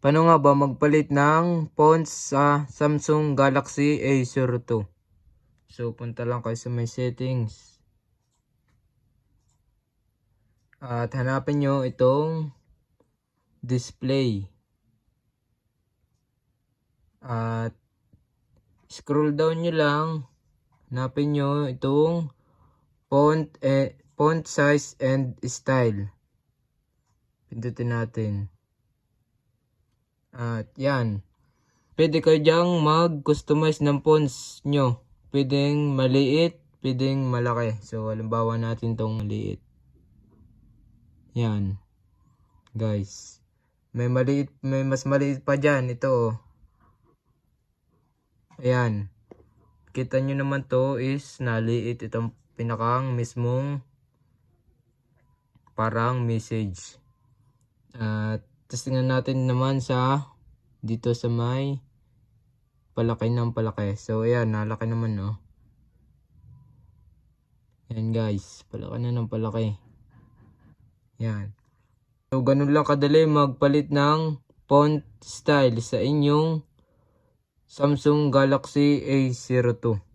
Paano nga ba magpalit ng phones sa Samsung Galaxy A02? So, punta lang kayo sa may settings. At hanapin nyo itong display. At scroll down nyo lang. Hanapin nyo itong font, eh, font size and style. Pindutin natin. At yan. Pwede kayo dyang mag-customize ng fonts nyo. Pwedeng maliit, pwedeng malaki. So, halimbawa natin tong maliit. Yan. Guys. May maliit, may mas maliit pa dyan. Ito oh. Ayan. Kita nyo naman to is naliit itong pinakang mismong parang message. Tapos tingnan natin naman sa dito sa may palaki ng palaki. So ayan, nalaki naman no. Yan guys, palaki na ng palaki. Yan. So ganun lang kadali magpalit ng font style sa inyong Samsung Galaxy A02.